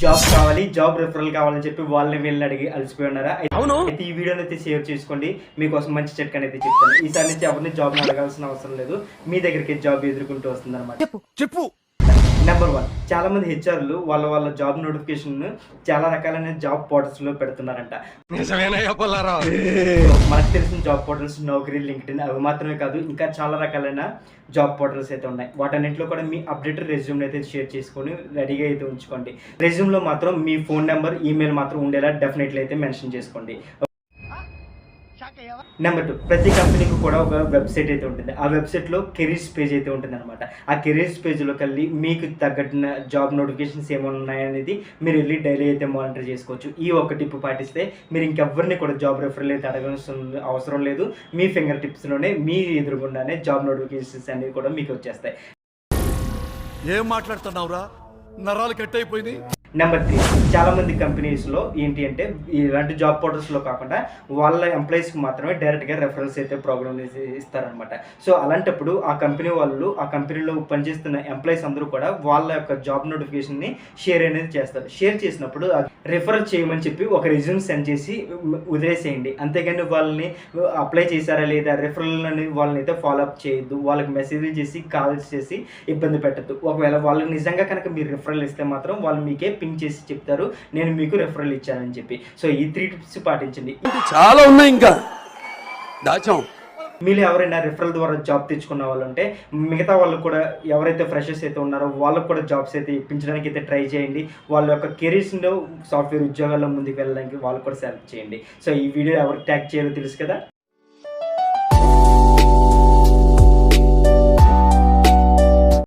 Job కావాలి job referral కావాలని చెప్పి వాళ్ళని వీళ్ళని అడిగి అలసిపోయి ఉన్నారా? అవును. అయితే ఈ వీడియోని అయితే షేర్ చేసుకోండి. మీకోసం మంచి చిట్కా అయితే చెప్తాను ఈసారి నుంచి ఎవరిని జాబ్ అడగాల్సిన అవసరం లేదు. మీ దగ్గరికి జాబ్ ఎదుర్కొంటూ వస్తుంది అనమాట చెప్పు. నెంబర్ వన్ చాలా మంది హెచ్ఆర్లు వాళ్ళ వాళ్ళ జాబ్ నోటిఫికేషన్ చాలా రకాలైన జాబ్ పోర్టల్స్లో పెడుతున్నారంట. మనకు తెలిసిన జాబ్ పోర్టల్స్ నౌకరీ లింక్డ్ఇన్ అవి మాత్రమే కాదు ఇంకా చాలా రకాలైన జాబ్ పోర్టల్స్ అయితే ఉన్నాయి. వాటన్నింటిలో కూడా మీ అప్డేటెడ్ రెజ్యూమ్ అయితే షేర్ చేసుకొని రెడీగా అయితే ఉంచుకోండి. రెజ్యూమ్లో మాత్రం మీ ఫోన్ నెంబర్ ఈమెయిల్ మాత్రం ఉండేలా డెఫినెట్లీ అయితే మెన్షన్ చేసుకోండి. నెంబర్ టూ ప్రతి కంపెనీకి కూడా ఒక వెబ్సైట్ అయితే ఉంటుంది. ఆ వెబ్సైట్లో కెరీర్స్ పేజ్ అయితే ఉంటుంది అనమాట ఆ కెరీర్స్ పేజ్లోకి వెళ్ళి మీకు తగ్గట్టిన జాబ్ నోటిఫికేషన్స్ ఏమైనా ఉన్నాయనేది మీరు వెళ్ళి డైలీ అయితే మానిటర్ చేసుకోవచ్చు. ఈ ఒక్క టిప్ పాటిస్తే మీరు ఇంకెవరిని కూడా జాబ్ రెఫరల్ అయితే అడగాల్సిన అవసరం లేదు. మీ ఫింగర్ టిప్స్లోనే మీ ఎదురుగుండానే జాబ్ నోటిఫికేషన్స్ అనేవి కూడా మీకు వచ్చేస్తాయి. ఏం మాట్లాడుతున్నావురా? నరాలు కట్ అయిపోయింది నెంబర్ త్రీ చాలామంది కంపెనీస్లో ఏంటి అంటే ఇలాంటి జాబ్ పోర్టల్స్లో కాకుండా వాళ్ళ ఎంప్లాయీస్కి మాత్రమే డైరెక్ట్గా రెఫరెన్స్ అయితే ప్రోగ్రామ్ ఇస్తారనమాట సో అలాంటప్పుడు ఆ కంపెనీ వాళ్ళు ఆ కంపెనీలో పనిచేస్తున్న ఎంప్లాయీస్ అందరూ కూడా వాళ్ళ యొక్క జాబ్ నోటిఫికేషన్ని షేర్ అనేది చేస్తారు. షేర్ చేసినప్పుడు రిఫర్ చేయమని చెప్పి ఒక రెజ్యూమ్ సెండ్ చేసి వదిలేసేయండి. అంతేగాని వాళ్ళని అప్లై చేశారా లేదా రిఫరల్ అని వాళ్ళని అయితే ఫాలో అప్ చేయొద్దు. వాళ్ళకి మెసేజ్ చేసి కాల్స్ చేసి ఇబ్బంది పెట్టద్దు. ఒకవేళ వాళ్ళకి నిజంగా కనుక మీరు రిఫరల్ ఇస్తే మాత్రం వాళ్ళు మీకే పింక్ చేసి చెప్తారు నేను మీకు రెఫరల్ ఇచ్చానని చెప్పి. సో ఈ త్రీ టిప్స్ పాటించండి. చాలా ఉన్నాయి ఇంకా. దాచాం. మీరు ఎవరైనా రెఫరల్ ద్వారా జాబ్ తెచ్చుకున్న వాళ్ళు ఉంటే మిగతా వాళ్ళు కూడా ఎవరైతే ఫ్రెషర్స్ అయితే ఉన్నారో వాళ్ళకు కూడా జాబ్స్ అయితే ఇప్పించడానికి అయితే ట్రై చేయండి. వాళ్ళ యొక్క కెరీర్స్లో సాఫ్ట్వేర్ ఉద్యోగాల్లో ముందుకు వెళ్ళడానికి వాళ్ళు కూడా సెలెక్ట్ చేయండి. సో ఈ వీడియో ఎవరికి ట్యాగ్ చేయాలో తెలుసు కదా?